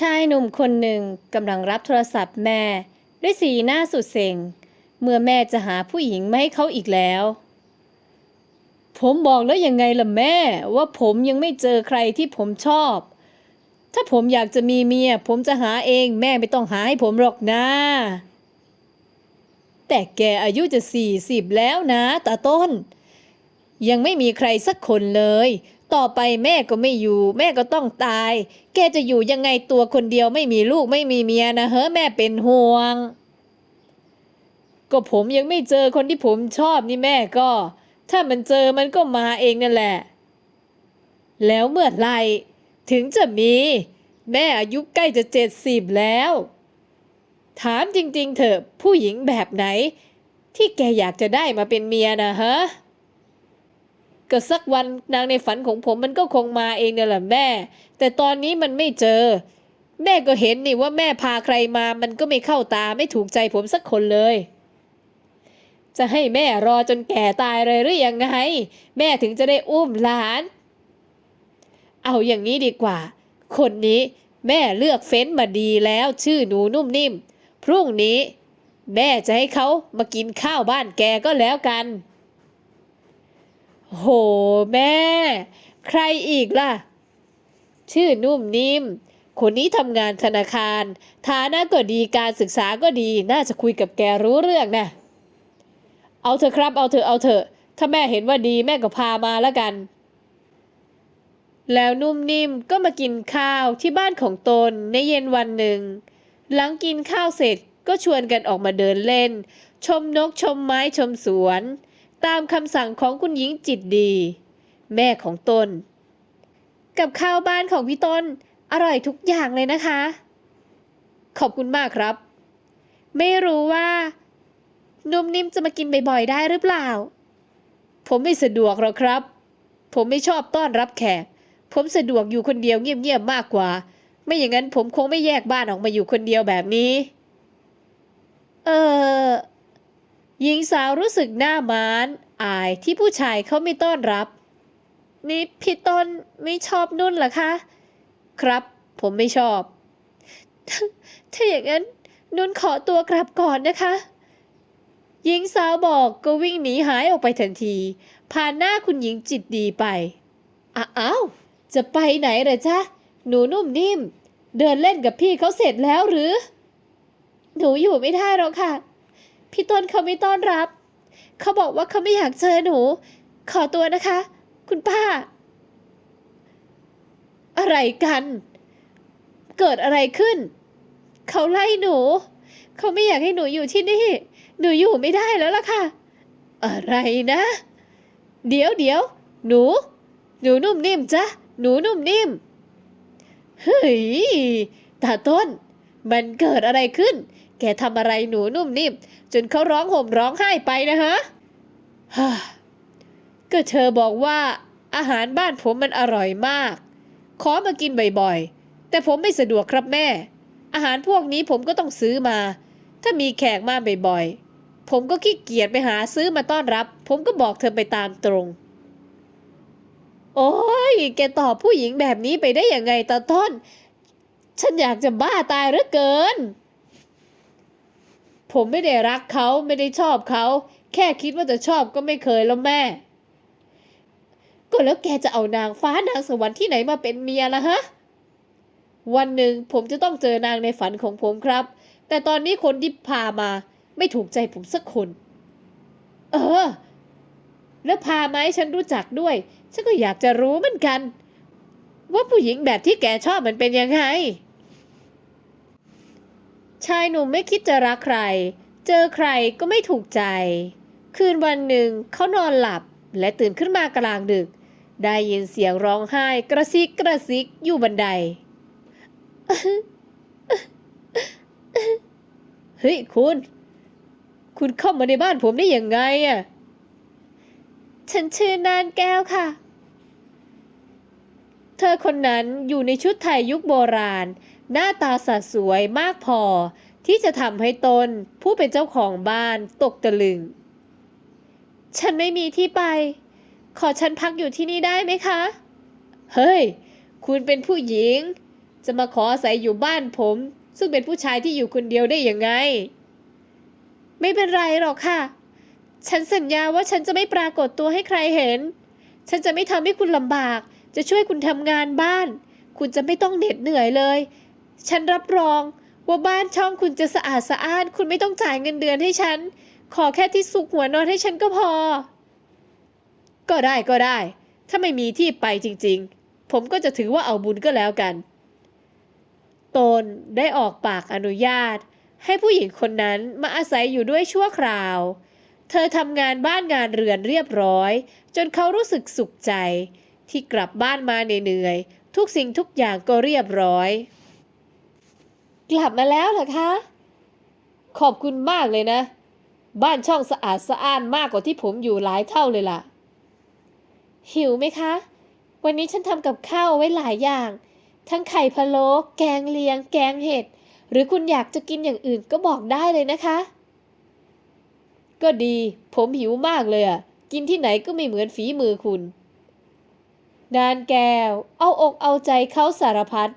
ชายหนุ่มคนหนึ่งกำลังรับโทรศัพท์แม่ ด้วยสีหน้าสุดเซ็ง เมื่อแม่จะหาผู้หญิงมาให้เขาอีกแล้ว ผมบอกแล้วยังไงล่ะแม่ว่าผมยังไม่เจอใครที่ผมชอบ ถ้าผมอยากจะมีเมีย ผมจะหาเองแม่ไม่ต้องหาให้ผมหรอกนะ แต่แกอายุจะสี่สิบแล้วนะตาต้น ยังไม่มีใครสักคนเลย ต่อไปแม่ก็ไม่อยู่ แม่ก็ต้องตาย แกจะอยู่ยังไงตัวคนเดียวไม่มีลูกไม่มีเมียนะเฮ้อแม่เป็นห่วง ก็ผมยังไม่เจอคนที่ผมชอบนี่แม่ก็ ถ้ามันเจอมันก็มาเองนั่นแหละ แล้วเมื่อไหรถึงจะมี แม่อายุใกล้จะเจ็ดสิบแล้ว ถามจริง ๆ เถอะผู้หญิงแบบไหน ที่แกอยากจะได้มาเป็นเมียนะฮะ ก็สักวันนางในฝันของผมมันก็คงมาเองนั่นแหละแม่ แต่ตอนนี้มันไม่เจอ แม่ก็เห็นนี่ว่าแม่พาใครมามันก็ไม่เข้าตาไม่ถูกใจผมสักคนเลย จะให้แม่รอจนแก่ตายเลยหรือยังไง แม่ถึงจะได้อุ้มหลาน เอาอย่างนี้ดีกว่า คนนี้แม่เลือกเฟ้นมาดีแล้วชื่อหนูนุ่มนิ่ม พรุ่งนี้ แม่จะให้เขามากินข้าวบ้านแกก็แล้วกัน โหแม่ ใครอีกล่ะ ชื่อนุ่มนิ่ม คนนี้ทำงานธนาคาร ฐานะก็ดีการศึกษาก็ดี น่าจะคุยกับแกรู้เรื่องนะ เอาเถอะครับ เอาเถอะ เอาเถอะ ถ้าแม่เห็นว่าดีแม่ก็พามาแล้วกัน แล้วนุ่มนิ่มก็มากินข้าวที่บ้านของตนในเย็นวันหนึ่ง หลังกินข้าวเสร็จก็ชวนกันออกมาเดินเล่น ชมนกชมไม้ชมสวน ตามคำสั่งของคุณหญิงจิตดี แม่ของตน กับข้าวบ้านของพี่ต้น อร่อยทุกอย่างเลยนะคะ ขอบคุณมากครับ ไม่รู้ว่า นุ่มนิ่มจะมากินบ่อยๆได้หรือเปล่า ผมไม่สะดวกหรอกครับ ผมไม่ชอบต้อนรับแขก ผมสะดวกอยู่คนเดียวเงียบๆมากกว่า ไม่อย่างนั้นผมคงไม่แยกบ้านออกมาอยู่คนเดียวแบบนี้ เออหญิงสาวรู้สึกหน้ามาน อายที่ผู้ชายเขาไม่ต้อนรับ นี่พี่ต้นไม่ชอบนุ่นเหรอคะ ครับ ผมไม่ชอบถ้าถ้าอย่างนั้นนุ่นขอตัวกลับก่อนนะคะหญิงสาวบอกก็วิ่งหนีหายออกไปทันที ผ่านหน้าคุณหญิงจิตดีไปอ้าวจะไปไหนเหรอจ๊ะ หนูนุ่มนิ่ม เดินเล่นกับพี่เขาเสร็จแล้วหรือ หนูอยู่ไม่ได้หรอกค่ะ พี่ต้นเขาไม่ต้อนรับ เขาบอกว่าเขาไม่อยากเจอหนู ขอตัวนะคะ คุณป้า อะไรกัน เกิดอะไรขึ้น เขาไล่หนู เขาไม่อยากให้หนูอยู่ที่นี่ หนูอยู่ไม่ได้แล้วล่ะค่ะ อะไรนะ เดี๋ยวเดี๋ยวหนู หนูนุ่มนิ่มจ้ะหนูนุ่มนิ่ม เฮ้ยตาต้น มันเกิดอะไรขึ้น แกทำอะไรหนูนุ่มนิ่มจนเขาร้องห่มร้องไห้ไปนะฮะก็เธอบอกว่าอาหารบ้านผมมันอร่อยมาก ขอมากินบ่อยๆ แต่ผมไม่สะดวกครับแม่ อาหารพวกนี้ผมก็ต้องซื้อมา ถ้ามีแขกมาบ่อยๆ ผมก็ขี้เกียจไปหาซื้อมาต้อนรับ ผมก็บอกเธอไปตามตรง โอ้ย แกตอบผู้หญิงแบบนี้ไปได้ยังไงตาต้น ฉันอยากจะบ้าตายเหลือเกิน ผมไม่ได้รักเขาไม่ได้ชอบเขา แค่คิดว่าจะชอบก็ไม่เคยแล้วแม่ ก็แล้วแกจะเอานางฟ้านางสวรรค์ที่ไหนมาเป็นเมียล่ะฮะ วันหนึ่งผมจะต้องเจอนางในฝันของผมครับ แต่ตอนนี้คนที่พามาไม่ถูกใจผมสักคน เออ แล้วพามาให้ฉันรู้จักด้วย ฉันก็อยากจะรู้เหมือนกัน ว่าผู้หญิงแบบที่แกชอบมันเป็นยังไง ชายหนุ่มไม่คิดจะรักใคร เจอใครก็ไม่ถูกใจ คืนวันหนึ่งเขานอนหลับและตื่นขึ้นมากลางดึก ได้ยินเสียงร้องไห้กระซิกกระซิกอยู่บันได เฮ้ยคุณ คุณเข้ามาในบ้านผมได้ยังไงอะ ฉันชื่อนานแก้วค่ะ เธอคนนั้นอยู่ในชุดไทยยุคโบราณ หน้าตาสะสวยมากพอ ที่จะทำให้ตนผู้เป็นเจ้าของบ้านตกตะลึง ฉันไม่มีที่ไป ขอฉันพักอยู่ที่นี่ได้ไหมคะ เฮ้ย คุณเป็นผู้หญิง จะมาขออาศัยอยู่บ้านผม ซึ่งเป็นผู้ชายที่อยู่คนเดียวได้ยังไง ไม่เป็นไรหรอกค่ะ ฉันสัญญาว่าฉันจะไม่ปรากฏตัวให้ใครเห็น ฉันจะไม่ทำให้คุณลำบาก จะช่วยคุณทำงานบ้าน คุณจะไม่ต้องเหน็ดเหนื่อยเลย ฉันรับรองว่าบ้านช่องคุณจะสะอาดสะอ้าน คุณไม่ต้องจ่ายเงินเดือนให้ฉัน ขอแค่ที่สุกหัวนอนให้ฉันก็พอ ก็ได้ก็ได้ ถ้าไม่มีที่ไปจริงๆ ผมก็จะถือว่าเอาบุญก็แล้วกัน ตนได้ออกปากอนุญาต ให้ผู้หญิงคนนั้นมาอาศัยอยู่ด้วยชั่วคราว เธอทำงานบ้านงานเรือนเรียบร้อย จนเขารู้สึกสุขใจ ที่กลับบ้านมาเหนื่อยๆทุกสิ่งทุกอย่างก็เรียบร้อย กลับมาแล้วเหรอคะ ขอบคุณมากเลยนะ บ้านช่องสะอาดสะอ้านมากกว่าที่ผมอยู่หลายเท่าเลยล่ะ หิวไหมคะ วันนี้ฉันทำกับข้าวเอาไว้หลายอย่าง ทั้งไข่พะโล้แกงเลียง แกงเห็ด หรือคุณอยากจะกินอย่างอื่นก็บอกได้เลยนะคะ ก็ดี ผมหิวมากเลยอะกินที่ไหนก็ไม่เหมือนฝีมือคุณนานแก้ว เอาอกเอาใจเขาสารพัด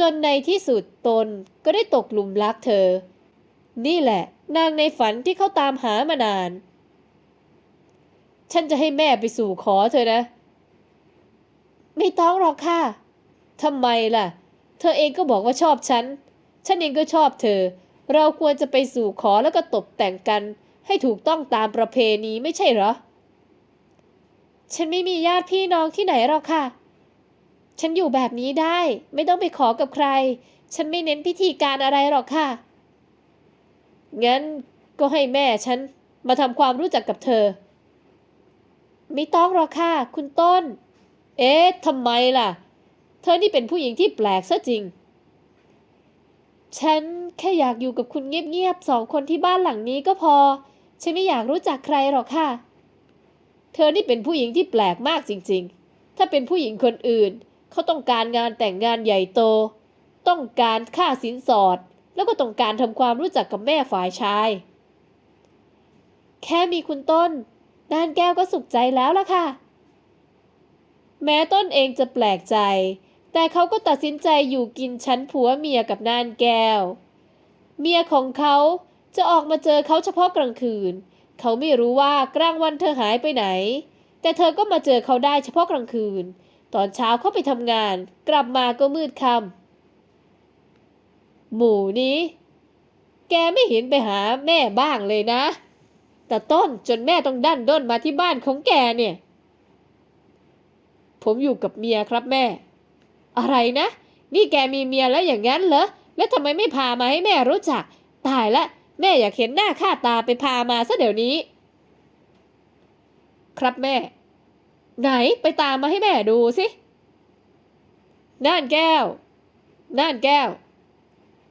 จนในที่สุดตนก็ได้ตกหลุมรักเธอ นี่แหละ นางในฝันที่เขาตามหามานาน ฉันจะให้แม่ไปสู่ขอเธอนะ ไม่ต้องหรอกค่ะทำไมล่ะ เธอเองก็บอกว่าชอบฉัน ฉันเองก็ชอบเธอ เราควรจะไปสู่ขอแล้วก็ตกแต่งกัน ให้ถูกต้องตามประเพณีไม่ใช่เหรอ ฉันไม่มีญาติพี่น้องที่ไหนหรอกค่ะ ฉันอยู่แบบนี้ได้ ไม่ต้องไปขอกับใคร ฉันไม่เน้นพิธีการอะไรหรอกค่ะ งั้นก็ให้แม่ฉันมาทำความรู้จักกับเธอ ไม่ต้องหรอกค่ะ คุณต้น เอ๊ะทำไมล่ะ เธอนี่เป็นผู้หญิงที่แปลกซะจริง ฉันแค่อยากอยู่กับคุณเงียบๆสองคนที่บ้านหลังนี้ก็พอ ฉันไม่อยากรู้จักใครหรอกค่ะ เธอนี่เป็นผู้หญิงที่แปลกมากจริง ๆ ถ้าเป็นผู้หญิงคนอื่น เขาต้องการงานแต่งงานใหญ่โต ต้องการค่าสินสอด แล้วก็ต้องการทำความรู้จักกับแม่ฝ่ายชาย แค่มีคุณต้นนานแก้วก็สุขใจแล้วล่ะค่ะ แม้ต้นเองจะแปลกใจ แต่เขาก็ตัดสินใจอยู่กินชั้นผัวเมียกับนานแก้ว เมียของเขาจะออกมาเจอเขาเฉพาะกลางคืน เขาไม่รู้ว่ากลางวันเธอหายไปไหน แต่เธอก็มาเจอเขาได้เฉพาะกลางคืน ตอนเช้าเข้าไปทำงาน กลับมาก็มืดค่ำหมูนี้ แกไม่เห็นไปหาแม่บ้างเลยนะ แต่ต้นจนแม่ต้องดันด้นมาที่บ้านของแกเนี่ย ผมอยู่กับเมียครับแม่ อะไรนะ นี่แกมีเมียแล้วอย่างนั้นเหรอ แล้วทำไมไม่พามาให้แม่รู้จัก ตายละ แม่อยากเห็นหน้าค่าตาไปพามาซะเดี๋ยวนี้ ครับแม่ ไหนไปตามมาให้แม่ดูสิน่านแก้ว น่านแก้ว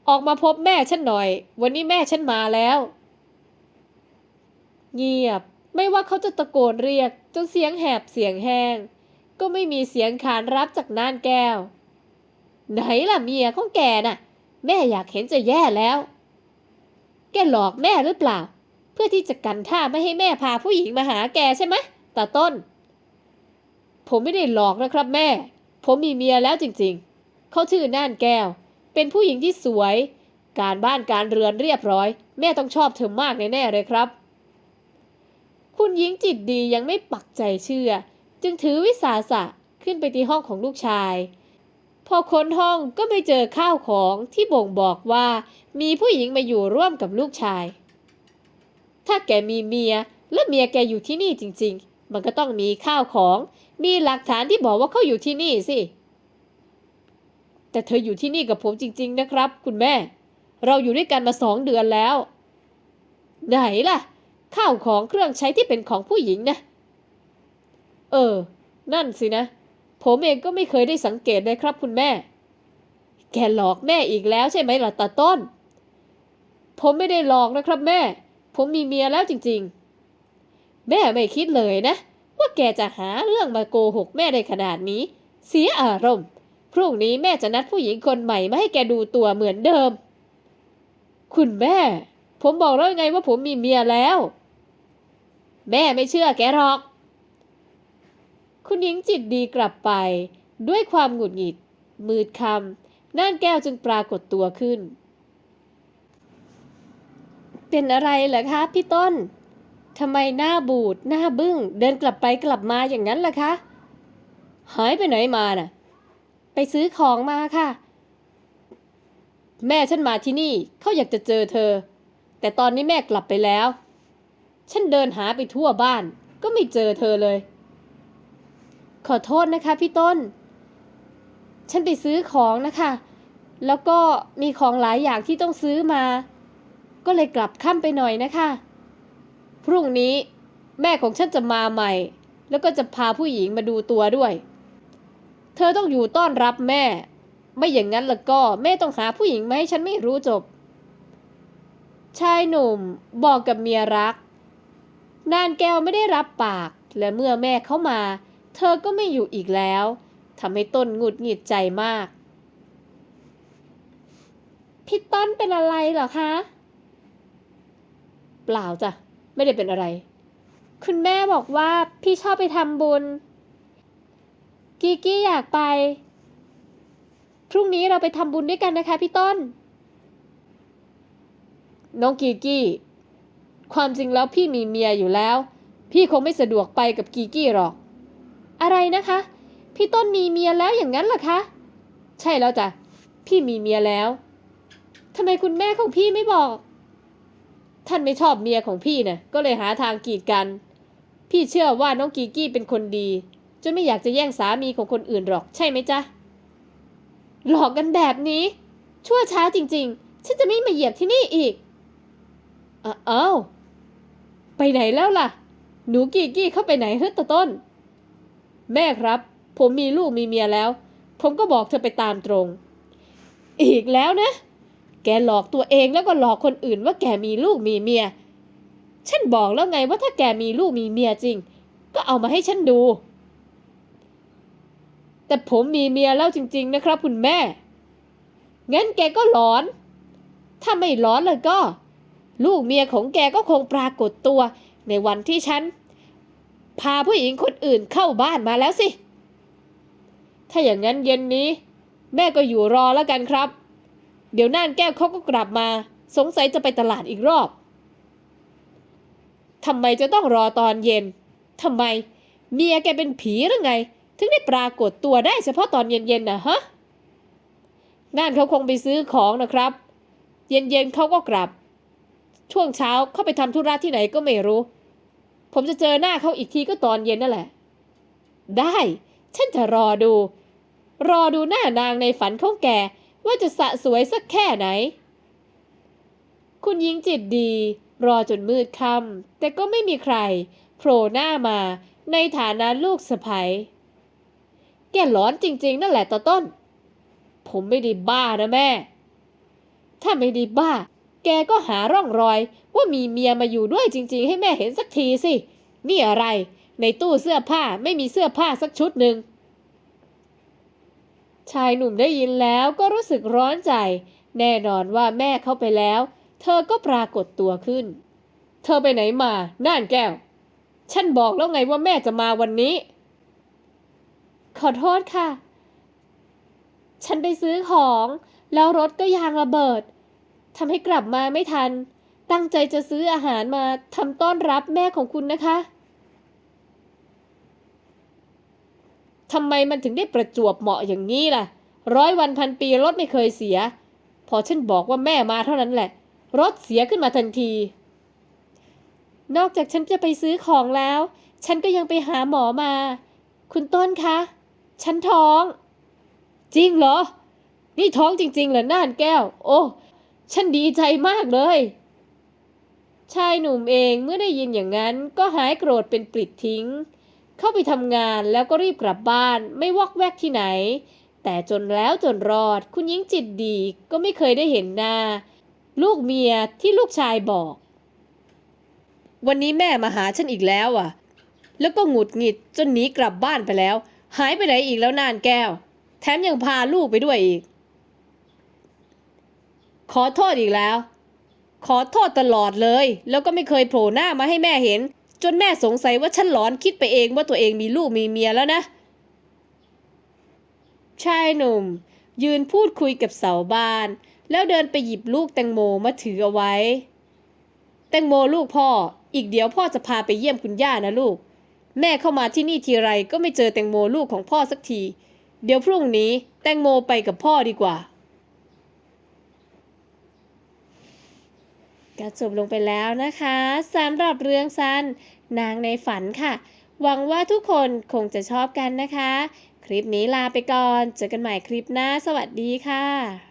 ออกมาพบแม่ฉันหน่อย วันนี้แม่ฉันมาแล้ว เงียบ ไม่ว่าเขาจะตะโกนเรียกจนเสียงแหบเสียงแห้ง ก็ไม่มีเสียงขานรับจากน่านแก้ว ไหนล่ะเมียของแกน่ะ แม่อยากเห็นจะแย่แล้ว แกหลอกแม่หรือเปล่า เพื่อที่จะกันท่าไม่ให้แม่พาผู้หญิงมาหาแกใช่ไหมตาต้น ผมไม่ได้หลอกนะครับแม่ ผมมีเมียแล้วจริงๆ เขาชื่อน่านแก้ว เป็นผู้หญิงที่สวย การบ้านการเรือนเรียบร้อย แม่ต้องชอบเธอมากแน่ๆเลยครับ คุณหญิงจิตดียังไม่ปักใจเชื่อ จึงถือวิสาสะขึ้นไปที่ห้องของลูกชาย พอค้นห้องก็ไม่เจอข้าวของที่บ่งบอกว่ามีผู้หญิงมาอยู่ร่วมกับลูกชาย ถ้าแกมีเมียและเมียแกอยู่ที่นี่จริง ๆ มันก็ต้องมีข้าวของ มีหลักฐานที่บอกว่าเขาอยู่ที่นี่สิ แต่เธออยู่ที่นี่กับผมจริง ๆ นะครับ คุณแม่ เราอยู่ด้วยกันมาสองเดือนแล้ว ไหนล่ะ ข้าวของเครื่องใช้ที่เป็นของผู้หญิงนะ เออ นั่นสินะ ผมเองก็ไม่เคยได้สังเกตเลยครับคุณแม่ แกหลอกแม่อีกแล้วใช่ไหมล่ะตาต้น ผมไม่ได้หลอกนะครับแม่ ผมมีเมียแล้วจริง ๆ แม่ไม่คิดเลยนะ ว่าแกจะหาเรื่องมาโกหกแม่ได้ขนาดนี้ เสียอารมณ์ พรุ่งนี้แม่จะนัดผู้หญิงคนใหม่มาให้แกดูตัวเหมือนเดิม คุณแม่ ผมบอกแล้วไงว่าผมมีเมียแล้ว แม่ไม่เชื่อแกหรอก คุณหญิงจิตดีกลับไป ด้วยความหงุดหงิด มืดคำน่านแก้วจึงปรากฏตัวขึ้น เป็นอะไรเหรอคะพี่ต้น ทำไมหน้าบูดหน้าบึ้ง เดินกลับไปกลับมาอย่างนั้นล่ะคะ หายไปไหนมาน่ะ ไปซื้อของมาค่ะ แม่ฉันมาที่นี่เขาอยากจะเจอเธอ แต่ตอนนี้แม่กลับไปแล้ว ฉันเดินหาไปทั่วบ้าน ก็ไม่เจอเธอเลย ขอโทษนะคะพี่ต้น ฉันไปซื้อของนะคะ แล้วก็มีของหลายอย่างที่ต้องซื้อมา ก็เลยกลับค่ำไปหน่อยนะคะ พรุ่งนี้แม่ของฉันจะมาใหม่ แล้วก็จะพาผู้หญิงมาดูตัวด้วย เธอต้องอยู่ต้อนรับแม่ ไม่อย่างนั้นแล้วก็แม่ต้องหาผู้หญิงมาให้ฉันไม่รู้จบ ชายหนุ่มบอกกับเมียรัก นานแก้วไม่ได้รับปาก และเมื่อแม่เข้ามา เธอก็ไม่อยู่อีกแล้วทำให้ต้นหงุดหงิดใจมาก พี่ต้นเป็นอะไรเหรอคะ เปล่าจ้ะ ไม่ได้เป็นอะไร คุณแม่บอกว่าพี่ชอบไปทำบุญ กีกี้อยากไป พรุ่งนี้เราไปทำบุญด้วยกันนะคะพี่ต้น น้องกีกี้ ความจริงแล้วพี่มีเมียอยู่แล้ว พี่คงไม่สะดวกไปกับกีกี้หรอก อะไรนะคะ พี่ต้นมีเมียแล้วอย่างนั้นเหรอคะ ใช่แล้วจ้ะ พี่มีเมียแล้วทำไมคุณแม่ของพี่ไม่บอก ท่านไม่ชอบเมียของพี่นะก็เลยหาทางกีดกัน พี่เชื่อว่าน้องกีกี้เป็นคนดี จนไม่อยากจะแย่งสามีของคนอื่นหรอกใช่ไหมจ๊ะ หลอกกันแบบนี้ ชั่วช้าจริง ๆ ฉันจะไม่มาเหยียบที่นี่อีกอ้าอ้าวไปไหนแล้วล่ะ หนูกีกี้เข้าไปไหนเฮ้ตะต้น แม่ครับ ผมมีลูกมีเมียแล้ว ผมก็บอกเธอไปตามตรง อีกแล้วนะ แกหลอกตัวเองแล้วก็หลอกคนอื่นว่าแกมีลูกมีเมีย ฉันบอกแล้วไงว่าถ้าแกมีลูกมีเมียจริง ก็เอามาให้ฉันดู แต่ผมมีเมียแล้วจริง ๆ นะครับ คุณแม่ งั้นแกก็หลอน ถ้าไม่หลอนเลยก็ ลูกเมียของแกก็คงปรากฏตัว ในวันที่ฉัน พาผู้หญิงคนอื่นเข้าบ้านมาแล้วสิ ถ้าอย่างนั้นเย็นนี้ แม่ก็อยู่รอแล้วกันครับ เดี๋ยวน่านแก้วเขาก็กลับมา สงสัยจะไปตลาดอีกรอบทำไมจะต้องรอตอนเย็นทำไม เมียแกเป็นผีหรือไง ถึงได้ปรากฏตัวได้เฉพาะตอนเย็นๆนะฮะน่านเขาคงไปซื้อของนะครับ เย็นๆเขาก็กลับ ช่วงเช้าเขาไปทำธุระที่ไหนก็ไม่รู้ ผมจะเจอหน้าเขาอีกทีก็ตอนเย็นนั่นแหละ ได้ ฉันจะรอดู รอดูหน้านางในฝันของแก ว่าจะสะสวยสักแค่ไหน คุณหญิงจิตดี รอจนมืดค่ำแต่ก็ไม่มีใคร โผล่หน้ามาในฐานะลูกสะใภ้แกหลอนจริง ๆ นั่นแหละตาต้น ผมไม่ได้บ้านะแม่ ถ้าไม่ได้บ้า แกก็หาร่องรอย ว่ามีเมียมาอยู่ด้วยจริง ๆ ให้แม่เห็นสักทีสิ นี่อะไร ในตู้เสื้อผ้าไม่มีเสื้อผ้าสักชุดหนึ่ง ชายหนุ่มได้ยินแล้วก็รู้สึกร้อนใจ แน่นอนว่าแม่เข้าไปแล้ว เธอก็ปรากฏตัวขึ้น เธอไปไหนมา น่านแก้ว ฉันบอกแล้วไงว่าแม่จะมาวันนี้ ขอโทษค่ะ ฉันไปซื้อของ แล้วรถก็ยางระเบิดทำให้กลับมาไม่ทัน ตั้งใจจะซื้ออาหารมาทำต้อนรับแม่ของคุณนะคะ ทำไมมันถึงได้ประจวบเหมาะอย่างนี้ล่ะ ร้อยวันพันปีรถไม่เคยเสีย พอฉันบอกว่าแม่มาเท่านั้นแหละ รถเสียขึ้นมาทันที นอกจากฉันจะไปซื้อของแล้ว ฉันก็ยังไปหาหมอมา คุณต้นคะ ฉันท้อง จริงเหรอ นี่ท้องจริง ๆเหรอน่านแก้ว โอ้ฉันดีใจมากเลย ชายหนุ่มเองเมื่อได้ยินอย่างนั้นก็หายโกรธเป็นปลิดทิ้ง เข้าไปทำงานแล้วก็รีบกลับบ้านไม่วอกแวกที่ไหน แต่จนแล้วจนรอด คุณหญิงจิตดีก็ไม่เคยได้เห็นหน้า ลูกเมียที่ลูกชายบอก วันนี้แม่มาหาฉันอีกแล้วอะ แล้วก็หงุดหงิดจนหนีกลับบ้านไปแล้ว หายไปไหนอีกแล้วนานแก้ว แถมยังพาลูกไปด้วยอีก ขอโทษอีกแล้ว ขอโทษตลอดเลย แล้วก็ไม่เคยโผล่หน้ามาให้แม่เห็น จนแม่สงสัยว่าฉันหลอนคิดไปเองว่าตัวเองมีลูกมีเมียแล้วนะ ชายหนุ่ม ยืนพูดคุยกับเสาบ้าน แล้วเดินไปหยิบลูกแตงโมมาถือเอาไว้ แตงโมลูกพ่อ อีกเดี๋ยวพ่อจะพาไปเยี่ยมคุณย่านะลูก แม่เข้ามาที่นี่ทีไรก็ไม่เจอแตงโมลูกของพ่อสักที เดี๋ยวพรุ่งนี้แตงโมไปกับพ่อดีกว่า ก็จบลงไปแล้วนะคะสำหรับเรื่องสั้น นางในฝันค่ะ หวังว่าทุกคนคงจะชอบกันนะคะ คลิปนี้ลาไปก่อน เจอกันใหม่คลิปหน้า สวัสดีค่ะ